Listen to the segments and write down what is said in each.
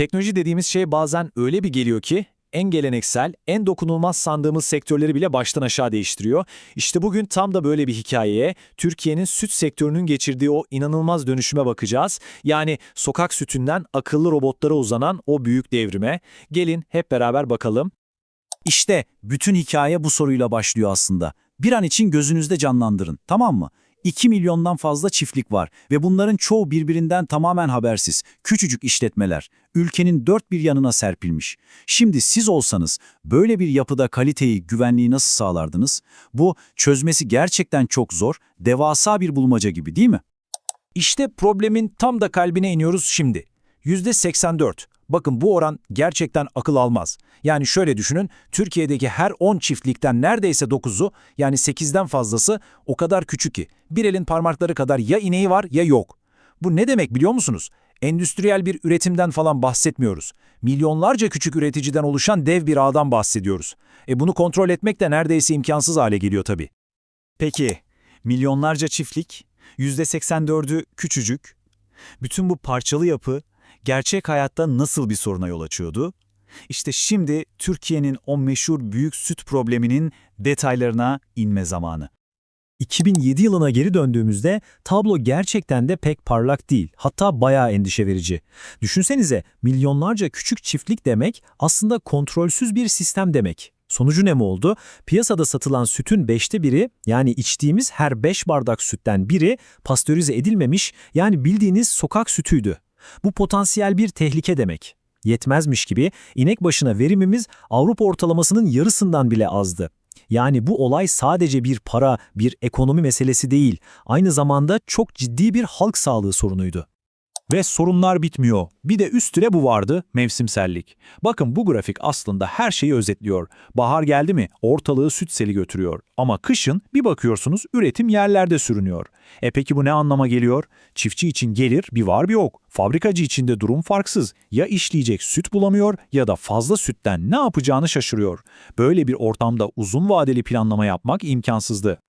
Teknoloji dediğimiz şey bazen öyle bir geliyor ki en geleneksel, en dokunulmaz sandığımız sektörleri bile baştan aşağı değiştiriyor. İşte bugün tam da böyle bir hikayeye, Türkiye'nin süt sektörünün geçirdiği o inanılmaz dönüşüme bakacağız. Yani sokak sütünden akıllı robotlara uzanan o büyük devrime. Gelin hep beraber bakalım. İşte bütün hikaye bu soruyla başlıyor aslında. Bir an için gözünüzde canlandırın, tamam mı? 2 milyondan fazla çiftlik var ve bunların çoğu birbirinden tamamen habersiz. Küçücük işletmeler, ülkenin dört bir yanına serpilmiş. Şimdi siz olsanız böyle bir yapıda kaliteyi, güvenliği nasıl sağlardınız? Bu çözmesi gerçekten çok zor, devasa bir bulmaca gibi değil mi? İşte problemin tam da kalbine iniyoruz şimdi. %84. Bakın bu oran gerçekten akıl almaz. Yani şöyle düşünün, Türkiye'deki her 10 çiftlikten neredeyse 9'u yani 8'den fazlası o kadar küçük ki bir elin parmakları kadar ya ineği var ya yok. Bu ne demek biliyor musunuz? Endüstriyel bir üretimden falan bahsetmiyoruz. Milyonlarca küçük üreticiden oluşan dev bir ağdan bahsediyoruz. E bunu kontrol etmek de neredeyse imkansız hale geliyor tabii. Peki, milyonlarca çiftlik, %84'ü küçücük. Bütün bu parçalı yapı gerçek hayatta nasıl bir soruna yol açıyordu? İşte şimdi Türkiye'nin o meşhur büyük süt probleminin detaylarına inme zamanı. 2007 yılına geri döndüğümüzde tablo gerçekten de pek parlak değil. Hatta bayağı endişe verici. Düşünsenize milyonlarca küçük çiftlik demek aslında kontrolsüz bir sistem demek. Sonucu ne mi oldu? Piyasada satılan sütün beşte biri yani içtiğimiz her 5 bardak sütten biri pastörize edilmemiş yani bildiğiniz sokak sütüydü. Bu potansiyel bir tehlike demek. Yetmezmiş gibi inek başına verimimiz Avrupa ortalamasının yarısından bile azdı. Yani bu olay sadece bir para, bir ekonomi meselesi değil, aynı zamanda çok ciddi bir halk sağlığı sorunuydu. Ve sorunlar bitmiyor. Bir de üstüne bu vardı, mevsimsellik. Bakın bu grafik aslında her şeyi özetliyor. Bahar geldi mi ortalığı süt seli götürüyor. Ama kışın bir bakıyorsunuz üretim yerlerde sürünüyor. E peki bu ne anlama geliyor? Çiftçi için gelir bir var bir yok. Fabrikacı için de durum farksız. Ya işleyecek süt bulamıyor ya da fazla sütten ne yapacağını şaşırıyor. Böyle bir ortamda uzun vadeli planlama yapmak imkansızdı.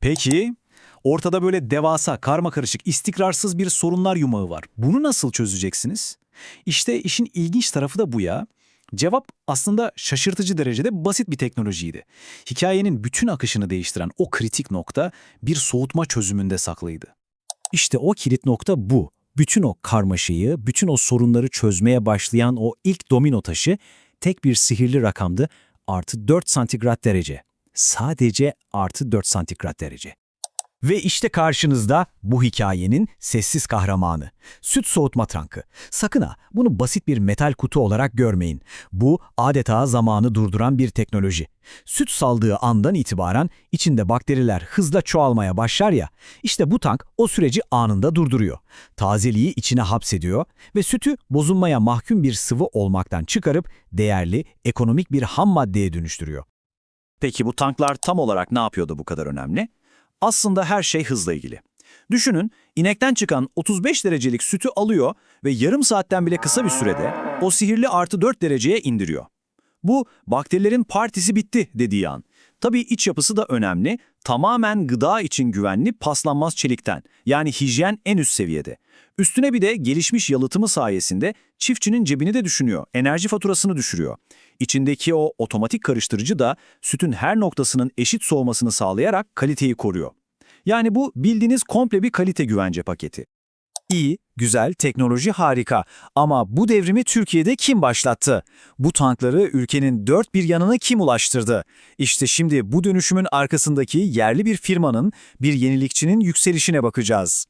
Peki, ortada böyle devasa, karmakarışık, istikrarsız bir sorunlar yumağı var. Bunu nasıl çözeceksiniz? İşte işin ilginç tarafı da bu ya. Cevap aslında şaşırtıcı derecede basit bir teknolojiydi. Hikayenin bütün akışını değiştiren o kritik nokta bir soğutma çözümünde saklıydı. İşte o kilit nokta bu. Bütün o karmaşayı, bütün o sorunları çözmeye başlayan o ilk domino taşı tek bir sihirli rakamdı. Artı 4 santigrat derece. Sadece artı 4 santigrat derece. Ve işte karşınızda bu hikayenin sessiz kahramanı. Süt soğutma tankı. Sakın ha bunu basit bir metal kutu olarak görmeyin. Bu adeta zamanı durduran bir teknoloji. Süt saldığı andan itibaren içinde bakteriler hızla çoğalmaya başlar ya, işte bu tank o süreci anında durduruyor. Tazeliği içine hapsediyor ve sütü bozulmaya mahkum bir sıvı olmaktan çıkarıp değerli, ekonomik bir ham maddeye dönüştürüyor. Peki bu tanklar tam olarak ne yapıyordu bu kadar önemli? Aslında her şey hızla ilgili. Düşünün, inekten çıkan 35 derecelik sütü alıyor ve yarım saatten bile kısa bir sürede o sihirli artı 4 dereceye indiriyor. Bu, bakterilerin partisi bitti dediği an. Tabii iç yapısı da önemli. Tamamen gıda için güvenli paslanmaz çelikten. Yani hijyen en üst seviyede. Üstüne bir de gelişmiş yalıtımı sayesinde çiftçinin cebini de düşünüyor, enerji faturasını düşürüyor. İçindeki o otomatik karıştırıcı da sütün her noktasının eşit soğumasını sağlayarak kaliteyi koruyor. Yani bu bildiğiniz komple bir kalite güvence paketi. İyi, güzel, teknoloji harika ama bu devrimi Türkiye'de kim başlattı? Bu tankları ülkenin dört bir yanına kim ulaştırdı? İşte şimdi bu dönüşümün arkasındaki yerli bir firmanın, bir yenilikçinin yükselişine bakacağız.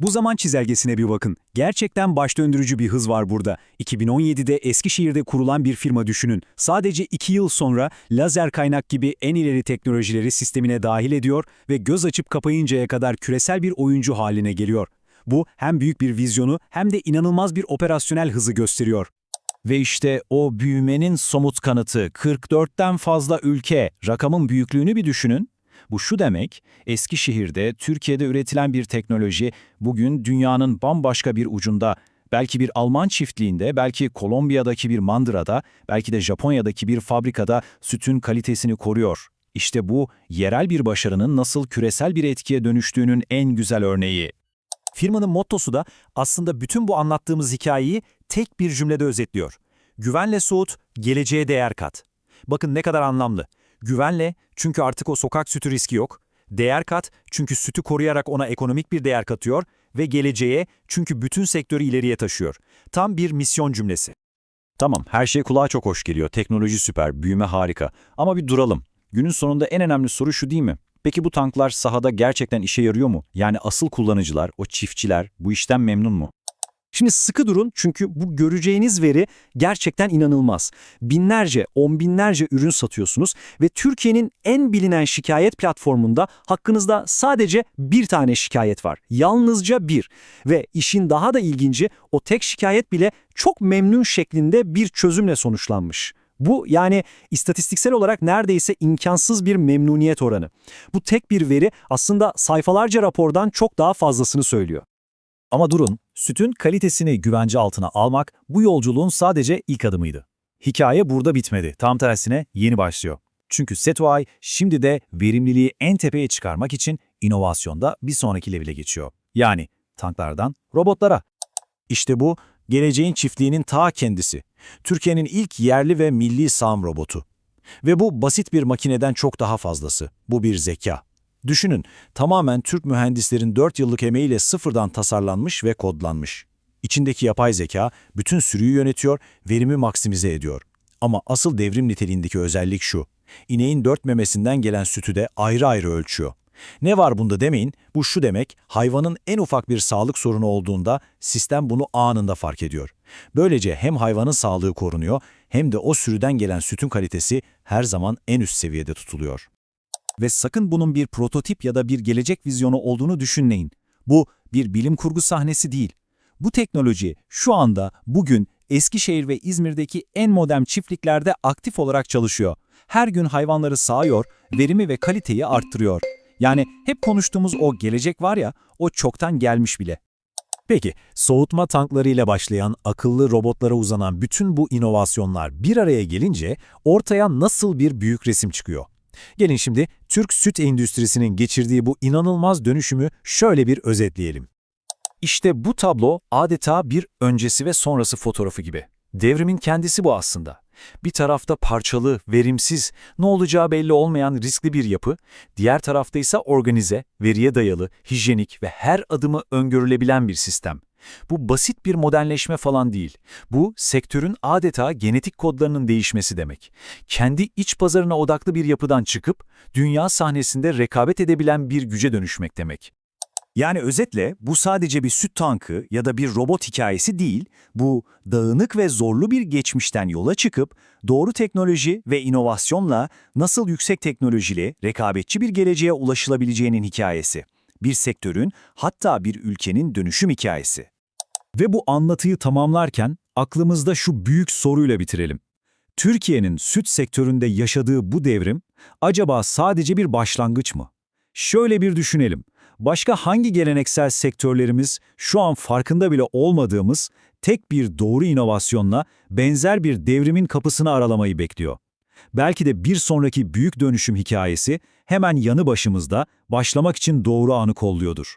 Bu zaman çizelgesine bir bakın. Gerçekten baş döndürücü bir hız var burada. 2017'de Eskişehir'de kurulan bir firma düşünün. Sadece 2 yıl sonra lazer kaynak gibi en ileri teknolojileri sistemine dahil ediyor ve göz açıp kapayıncaya kadar küresel bir oyuncu haline geliyor. Bu hem büyük bir vizyonu hem de inanılmaz bir operasyonel hızı gösteriyor. Ve işte o büyümenin somut kanıtı 44'ten fazla ülke, rakamın büyüklüğünü bir düşünün. Bu şu demek, Eskişehir'de, Türkiye'de üretilen bir teknoloji bugün dünyanın bambaşka bir ucunda, belki bir Alman çiftliğinde, belki Kolombiya'daki bir mandırada, belki de Japonya'daki bir fabrikada sütün kalitesini koruyor. İşte bu, yerel bir başarının nasıl küresel bir etkiye dönüştüğünün en güzel örneği. Firmanın mottosu da aslında bütün bu anlattığımız hikayeyi tek bir cümlede özetliyor. Güvenle soğut, geleceğe değer kat. Bakın ne kadar anlamlı. Güvenle çünkü artık o sokak sütü riski yok. Değer kat çünkü sütü koruyarak ona ekonomik bir değer katıyor ve geleceğe çünkü bütün sektörü ileriye taşıyor. Tam bir misyon cümlesi. Tamam, her şey kulağa çok hoş geliyor. Teknoloji süper, büyüme harika. Ama bir duralım. Günün sonunda en önemli soru şu değil mi? Peki bu tanklar sahada gerçekten işe yarıyor mu? Yani asıl kullanıcılar, o çiftçiler bu işten memnun mu? Şimdi sıkı durun çünkü bu göreceğiniz veri gerçekten inanılmaz. Binlerce, on binlerce ürün satıyorsunuz ve Türkiye'nin en bilinen şikayet platformunda hakkınızda sadece bir tane şikayet var. Yalnızca bir. Ve işin daha da ilginci o tek şikayet bile çok memnun şeklinde bir çözümle sonuçlanmış. Bu yani istatistiksel olarak neredeyse imkansız bir memnuniyet oranı. Bu tek bir veri aslında sayfalarca rapordan çok daha fazlasını söylüyor. Ama durun, sütün kalitesini güvence altına almak bu yolculuğun sadece ilk adımıydı. Hikaye burada bitmedi. Tam tersine yeni başlıyor. Çünkü Setuay şimdi de verimliliği en tepeye çıkarmak için inovasyonda bir sonraki levele geçiyor. Yani tanklardan robotlara. İşte bu, geleceğin çiftliğinin ta kendisi. Türkiye'nin ilk yerli ve milli sağım robotu. Ve bu basit bir makineden çok daha fazlası. Bu bir zeka. Düşünün, tamamen Türk mühendislerin 4 yıllık emeğiyle sıfırdan tasarlanmış ve kodlanmış. İçindeki yapay zeka bütün sürüyü yönetiyor, verimi maksimize ediyor. Ama asıl devrim niteliğindeki özellik şu. İneğin dört memesinden gelen sütü de ayrı ayrı ölçüyor. Ne var bunda demeyin, bu şu demek, hayvanın en ufak bir sağlık sorunu olduğunda sistem bunu anında fark ediyor. Böylece hem hayvanın sağlığı korunuyor hem de o sürüden gelen sütün kalitesi her zaman en üst seviyede tutuluyor. Ve sakın bunun bir prototip ya da bir gelecek vizyonu olduğunu düşünmeyin. Bu bir bilim kurgu sahnesi değil. Bu teknoloji şu anda bugün Eskişehir ve İzmir'deki en modern çiftliklerde aktif olarak çalışıyor. Her gün hayvanları sağıyor, verimi ve kaliteyi arttırıyor. Yani hep konuştuğumuz o gelecek var ya, o çoktan gelmiş bile. Peki, soğutma tanklarıyla başlayan akıllı robotlara uzanan bütün bu inovasyonlar bir araya gelince ortaya nasıl bir büyük resim çıkıyor? Gelin şimdi Türk süt endüstrisinin geçirdiği bu inanılmaz dönüşümü şöyle bir özetleyelim. İşte bu tablo adeta bir öncesi ve sonrası fotoğrafı gibi. Devrimin kendisi bu aslında. Bir tarafta parçalı, verimsiz, ne olacağı belli olmayan riskli bir yapı, diğer tarafta ise organize, veriye dayalı, hijyenik ve her adımı öngörülebilen bir sistem. Bu basit bir modernleşme falan değil. Bu sektörün adeta genetik kodlarının değişmesi demek. Kendi iç pazarına odaklı bir yapıdan çıkıp dünya sahnesinde rekabet edebilen bir güce dönüşmek demek. Yani özetle bu sadece bir süt tankı ya da bir robot hikayesi değil, bu dağınık ve zorlu bir geçmişten yola çıkıp doğru teknoloji ve inovasyonla nasıl yüksek teknolojili, rekabetçi bir geleceğe ulaşılabileceğinin hikayesi. Bir sektörün hatta bir ülkenin dönüşüm hikayesi. Ve bu anlatıyı tamamlarken aklımızda şu büyük soruyla bitirelim. Türkiye'nin süt sektöründe yaşadığı bu devrim acaba sadece bir başlangıç mı? Şöyle bir düşünelim. Başka hangi geleneksel sektörlerimiz şu an farkında bile olmadığımız tek bir doğru inovasyonla benzer bir devrimin kapısını aralamayı bekliyor? Belki de bir sonraki büyük dönüşüm hikayesi hemen yanı başımızda başlamak için doğru anı kolluyordur.